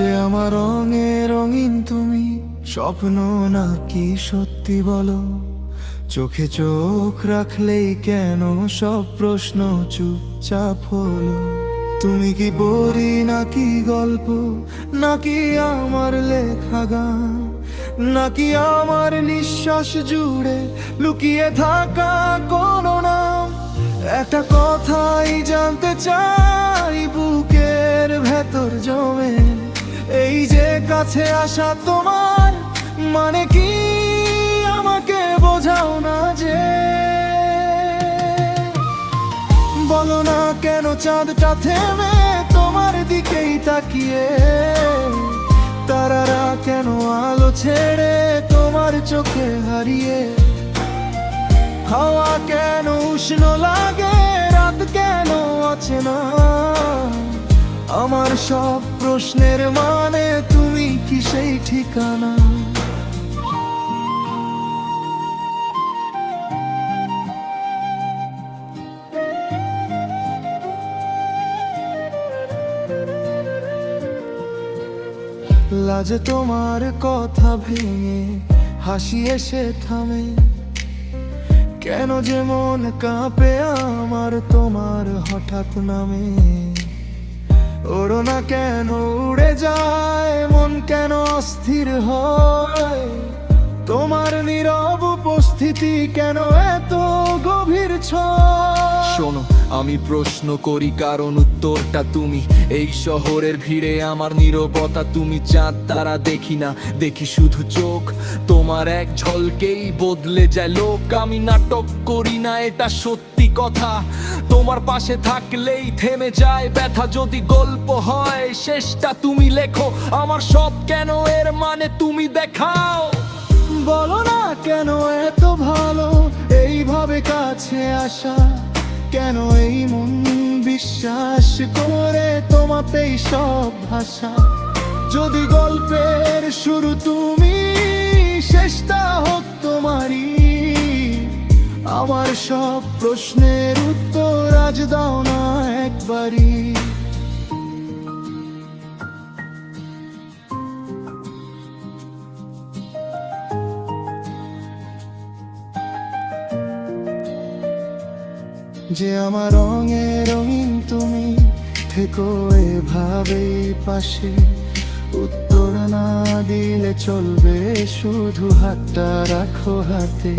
আমার রঙে রঙিন তুমি, স্বপ্ন নাকি সত্যি বলো? চোখে চোখ রাখলেই কেন সব প্রশ্ন চুপচাপ হলো? তুমি কি বলি নাকি গল্প, নাকি আমার লেখা গান? নাকি আমার নিঃশ্বাস জুড়ে লুকিয়ে থাকা কোনো নাম? একটা কথাই জানতে চাই, বুকের ভেতর জমে এই যে কাছে আসা তোমার মানে কি আমাকে বোঝাও না যে? বলো না কেন চাঁদটা থেমে তোমার দিকেই তাকিয়ে? তারারা কেন আলো ছেড়ে তোমার চোখে হারিয়ে? হাওয়া কেন উষ্ণ লাগে, রাত কেন আছে না? আমার সব প্রশ্নের মানে তুমি কি সেই ঠিকানা? লাজে তোমার কথা ভেঙে হাসি এসে থামে। কেন যে মন কাঁপে আমার তোমার হঠাৎ নামে? ওড়ো না কেন উড়ে যায়? মন কেন অস্থির হয়? তোমার নীরব উপস্থিতি কেন এত গভীর ছয়? শোনো, আমি প্রশ্ন করি, কারণ উত্তরটা তুমি। এই শহরের ভিড়ে আমার নীরবতা তুমি চাঁদ তারা দেখি না। দেখি শুধু চোখ, তোমার এক ঝলকেই বদলে যায় লোক। আমি নাটক করি না, এটা সত্যি কথা। তোমার পাশে থাকলেই থেমে যায় ব্যথা। যদি গল্প হয়, শেষটা তুমি লেখো। আমার সব কেন এর মানে তুমি দেখাও। বলো না কেন এত ভালো? এইভাবে কাছে আসা। কেন এই মন বিশ্বাস করে তোমাতেই সব ভাষা? যদি গল্পের শুরু তুমি, শেষটা হোক তোমারই। আমার সব প্রশ্নের উত্তর আজ দাও না একবারই। যে আমার রঙে রঙিন তুমি থেকো এভাবেই পাশে। উত্তর না দিলে চলবে শুধু হাতটা রাখো হাতে।